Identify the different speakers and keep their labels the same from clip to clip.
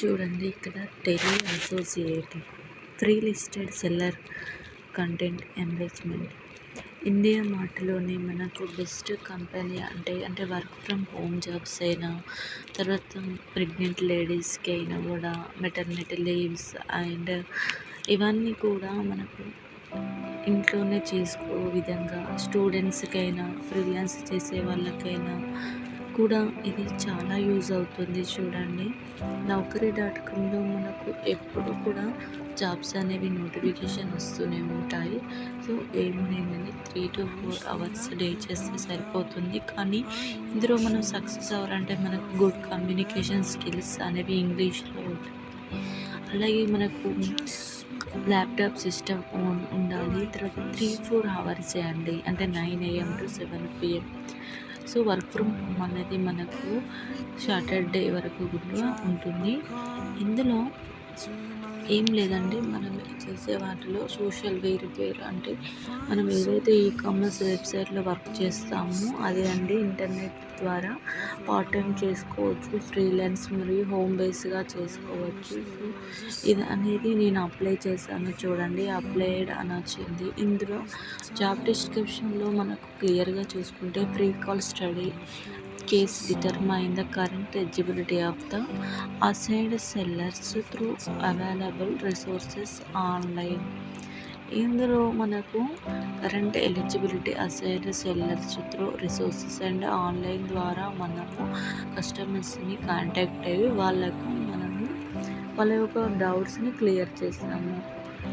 Speaker 1: చూడండి ఇక్కడ tele associate free listed seller content enrichment India మార్ట్లోనే మనకు బెస్ట్ కంపెనీ అంటే అంటే వర్క్ ఫ్రమ్ హోమ్ జాబ్స్ అయినా తర్వాత ప్రెగ్నెంట్ లేడీస్కి అయినా కూడా మెటర్నిటీ లీవ్స్ అండ్ ఇవన్నీ కూడా మనకు ఇంట్లోనే చేసుకో విధంగా. స్టూడెంట్స్కైనా ఫ్రీలాన్స్ చేసే వాళ్ళకైనా కూడా ఇది చాలా యూజ్ అవుతుంది చూడండి. నౌకరీ డాట్ కామ్లో మనకు ఎప్పుడు కూడా జాబ్స్ అనేవి నోటిఫికేషన్ వస్తూనే ఉంటాయి. సో ఏమనేది three to four hours day చేస్తే సరిపోతుంది. కానీ ఇందులో మనం సక్సెస్ అవ్వాలంటే మనకు గుడ్ కమ్యూనికేషన్ స్కిల్స్ అనేవి ఇంగ్లీష్లో ఉంటుంది అలాగే మనకు ల్యాప్టాప్ సిస్టమ్ ఉండాలి. తర్వాత త్రీ ఫోర్ అవర్స్ అండి. అంటే nine AM to seven PM so work from home అనేది మనకు సాటర్డే వరకు కూడా ఉంటుంది. ఇందులో ఏం లేదండి. మనం చేసే వాటిలో సోషల్ వెరిఫైర్ అంటే మనం ఏదైతే ఈ కామర్స్ వెబ్సైట్లో వర్క్ చేస్తామో అదే అండి ఇంటర్నెట్ ద్వారా పార్ట్ టైం చేసుకోవచ్చు. ఫ్రీలాన్స్ మరియు హోమ్ బేస్గా చేసుకోవచ్చు. ఇది అనేది నేను అప్లై చేశాను చూడండి. అప్లైడ్ అని వచ్చింది. ఇందులో జాబ్ డిస్క్రిప్షన్లో మనకు క్లియర్గా చూసుకుంటే free call study case determine the current eligibility of the aside sellers through available resources online ఇందులో మనకు current eligibility aside sellers through resources and online ద్వారా మనము కస్టమర్స్ని కాంటాక్ట్ అయ్యి వాళ్ళకు మనము వాళ్ళ యొక్క డౌట్స్ని క్లియర్ చేస్తాము.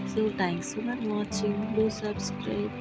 Speaker 1: So thanks for watching do subscribe